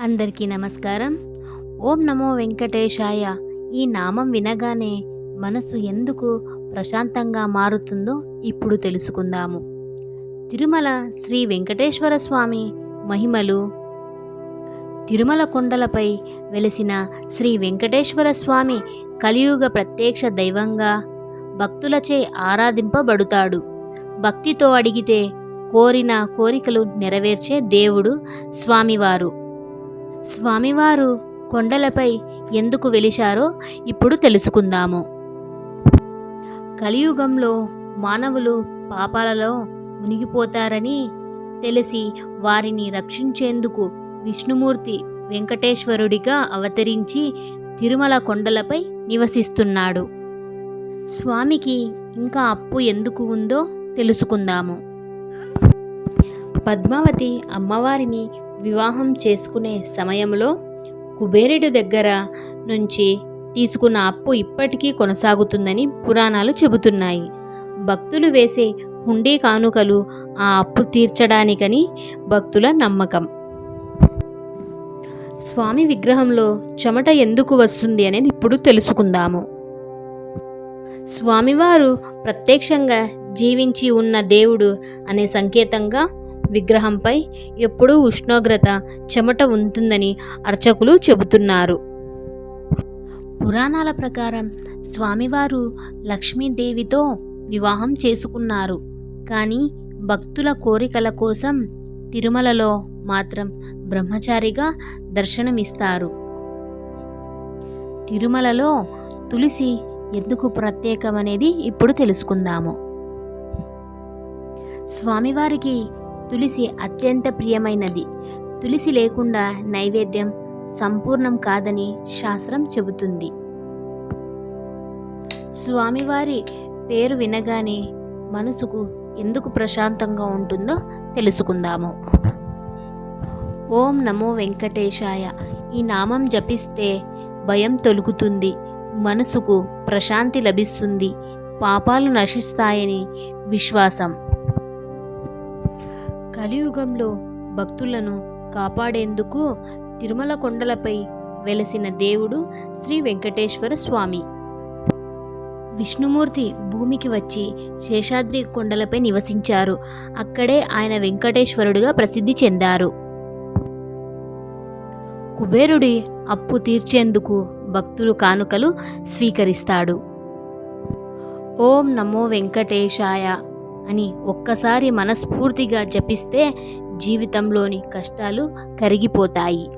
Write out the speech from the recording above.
అందరికీ నమస్కారం. ఓం నమో వెంకటేశాయ. ఈ నామం వినగానే మనసు ఎందుకు ప్రశాంతంగా మారుతుందో ఇప్పుడు తెలుసుకుందాము. తిరుమల శ్రీ వెంకటేశ్వర స్వామి మహిమలు. తిరుమల కొండలపై వెలిసిన శ్రీ వెంకటేశ్వర స్వామి కలియుగ ప్రత్యక్ష దైవంగా భక్తులచే ఆరాధింపబడుతాడు. భక్తితో అడిగితే కోరిన కోరికలు నెరవేర్చే దేవుడు స్వామివారు. స్వామివారు కొండలపై ఎందుకు వెలిశారో ఇప్పుడు తెలుసుకుందాము. కలియుగంలో మానవులు పాపాలలో మునిగిపోతారని తెలిసి వారిని రక్షించేందుకు విష్ణుమూర్తి వెంకటేశ్వరుడిగా అవతరించి తిరుమల కొండలపై నివసిస్తున్నాడు. స్వామికి ఇంకా అప్పు ఎందుకు ఉందో తెలుసుకుందాము. పద్మావతి అమ్మవారిని వివాహం చేసుకునే సమయంలో కుబేరుడి దగ్గర నుంచి తీసుకున్న అప్పు ఇప్పటికీ కొనసాగుతుందని పురాణాలు చెబుతున్నాయి. భక్తులు వేసే హుండీ కానుకలు ఆ అప్పు తీర్చడానికని భక్తుల నమ్మకం. స్వామి విగ్రహంలో చెమట ఎందుకు వస్తుంది అనేది ఇప్పుడు తెలుసుకుందాము. స్వామివారు ప్రత్యక్షంగా జీవించి ఉన్న దేవుడు అనే సంకేతంగా విగ్రహంపై ఎప్పుడూ ఉష్ణోగ్రత చెమట ఉంటుందని అర్చకులు చెబుతున్నారు. పురాణాల ప్రకారం స్వామివారు లక్ష్మీదేవితో వివాహం చేసుకున్నారు. కానీ భక్తుల కోరికల కోసం తిరుమలలో మాత్రం బ్రహ్మచారిగా దర్శనమిస్తారు. తిరుమలలో తులసి ఎందుకు ప్రత్యేకమనేది ఇప్పుడు తెలుసుకుందాము. స్వామివారికి తులసి అత్యంత ప్రియమైనది. తులసి లేకుండా నైవేద్యం సంపూర్ణం కాదని శాస్త్రం చెబుతుంది. స్వామివారి పేరు వినగానే మనసుకు ఎందుకు ప్రశాంతంగా ఉంటుందో తెలుసుకుందాము. ఓం నమో వెంకటేశాయ. ఈ నామం జపిస్తే భయం తొలుగుతుంది మనసుకు ప్రశాంతి లభిస్తుంది. పాపాలు నశిస్తాయని విశ్వాసం. కలియుగంలో భక్తులను కాపాడేందుకు తిరుమల కొండలపై వెలసిన దేవుడు శ్రీ వెంకటేశ్వర స్వామి. విష్ణుమూర్తి భూమికి వచ్చి శేషాద్రి కొండలపై నివసించారు. అక్కడే ఆయన వెంకటేశ్వరుడుగా ప్రసిద్ధి చెందారు. కుబేరుడి అప్పు తీర్చేందుకు భక్తులు కానుకలు స్వీకరిస్తాడు. ఓం నమో వెంకటేశాయ అని ఒక్కసారి మనస్ఫూర్తిగా జపిస్తే జీవితంలోని కష్టాలు కరిగిపోతాయి.